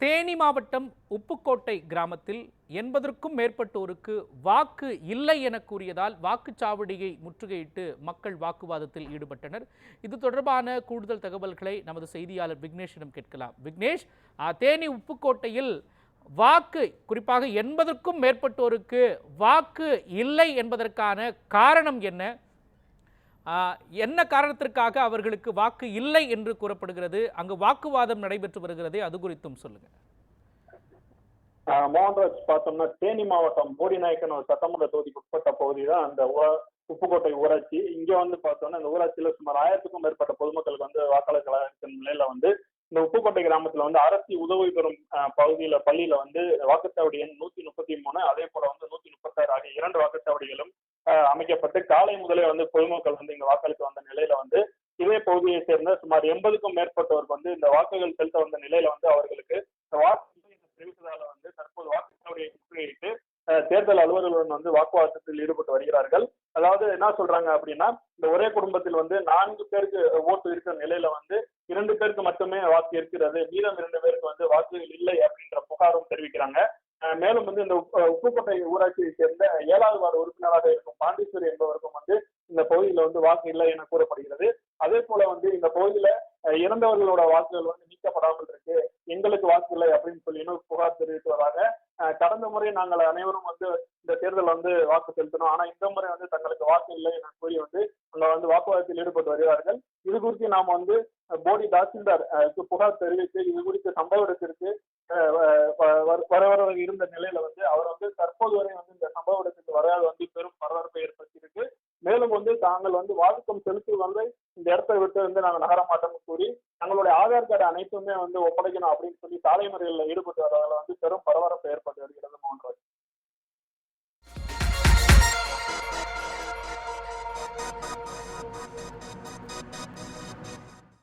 தேனி மாவட்டம் உப்புக்கோட்டை கிராமத்தில் எண்பதற்கும் மேற்பட்டோருக்கு வாக்கு இல்லை என கூறியதால் வாக்குச்சாவடியை முற்றுகையிட்டு மக்கள் வாக்குவாதத்தில் ஈடுபட்டனர். இது தொடர்பான கூடுதல் தகவல்களை நமது செய்தியாளர் விக்னேஷிடம் கேட்கலாம். விக்னேஷ் ஆ, தேனி உப்புக்கோட்டையில் வாக்கு குறிப்பாக எண்பதற்கும் மேற்பட்டோருக்கு வாக்கு இல்லை என்பதற்கான காரணம் என்ன? என்ன காரணத்திற்காக அவர்களுக்கு வாக்கு இல்லை என்று கூறப்படுகிறது? அங்கு வாக்குவாதம் நடைபெற்று வருகிறது அது குறித்தும் சொல்லுங்க. மோகன்ராஜ் பார்த்தோம்னா தேனி மாவட்டம் போடிநாயக்கன் ஒரு சட்டமன்ற தொகுதிக்கு உட்பட்ட பகுதி தான் அந்த உப்புக்கோட்டை ஊராட்சி. இங்க வந்து பார்த்தோம்னா இந்த ஊராட்சியில சுமார் ஆயிரத்துக்கும் மேற்பட்ட பொதுமக்களுக்கு வந்து வாக்காளர்களாக இருக்கிற நிலையில வந்து இந்த உப்புக்கோட்டை கிராமத்துல வந்து அரசு உதவி பெறும் பகுதியில பள்ளியில வந்து வாக்குச்சாவடி எண் நூத்தி முப்பத்தி மூணு அதே போல வந்து நூத்தி முப்பத்தாறு ஆகிய இரண்டு வாக்குச்சாவடிகளும் அமைக்கப்பட்டு காலை முதலே வந்து பொதுமக்கள் வந்து இங்க வாக்களிக்க வந்த நிலையில வந்து இதே பகுதியை சேர்ந்த சுமார் எண்பதுக்கும் மேற்பட்டோருக்கு வந்து இந்த வாக்குகள் செலுத்த வந்த நிலையில வந்து அவர்களுக்கு இந்த வாக்கு தெரிவித்ததால வந்து தற்போது வாக்குச்சாவடியை முற்றுகையிட்டு தேர்தல் அலுவலர்களுடன் வந்து வாக்குவாதத்தில் ஈடுபட்டு வருகிறார்கள். அதாவது என்ன சொல்றாங்க அப்படின்னா இந்த ஒரே குடும்பத்தில் வந்து நான்கு பேருக்கு ஓட்டு இருக்கிற நிலையில வந்து இரண்டு பேருக்கு மட்டுமே வாக்கு இருக்கிறது மீதம் இரண்டு பேருக்கு வந்து வாக்குகள் இல்லை அப்படின்ற புகாரும் தெரிவிக்கிறாங்க. மேலும் வந்து இந்த உப்புக்கோட்டை ஊராட்சியை சேர்ந்த ஏழாவது வார்டு உறுப்பினராக இருக்கும் பாண்டீஸ்வரி என்பவருக்கும் வந்து இந்த பகுதியில வந்து வாக்கு இல்லை என கூறப்படுகிறது. அதே போல வந்து இந்த பகுதியில இறந்தவர்களோட வாக்குகள் வந்து நீக்கப்படாமல் இருக்கு. எங்களுக்கு வாக்கு இல்லை அப்படின்னு சொல்லி இன்னொரு புகார் தெரிவித்தவராக அஹ், கடந்த முறை நாங்கள் அனைவரும் வந்து இந்த தேர்தல் வந்து வாக்கு செலுத்தினோம். ஆனா இந்த முறை வந்து தங்களுக்கு வாக்கு இல்லை என கூறி வந்து அங்க வந்து வாக்குவாதத்தில் ஈடுபட்டு வருகிறார்கள். இது குறித்து நாம் வந்து போடி தாசில்தார் புகார் தெரிவித்து இது குறித்து சம்பவ இடத்திற்கு வர- வர இருந்த நிலையில வந்து அவர் வந்து தற்போது வரை வந்து இந்த சம்பவ இடத்துக்கு வராது. வந்து பெரும் பரபரப்பை ஏற்படுத்தியிருக்கு. மேலும் வந்து தாங்கள் வந்து வாதுக்கம் செலுத்தி வந்து இந்த இடத்தை விட்டு வந்து நாங்கள் நகர மாட்டோம்னு கூறி தங்களுடைய ஆதார் கார்டு அனைத்துமே வந்து ஒப்படைக்கணும் அப்படின்னு சொல்லி சாலை மறியலில் ஈடுபட்டு வரதால வந்து பெரும் பரபரப்பு ஏற்பட்டு வருகிறது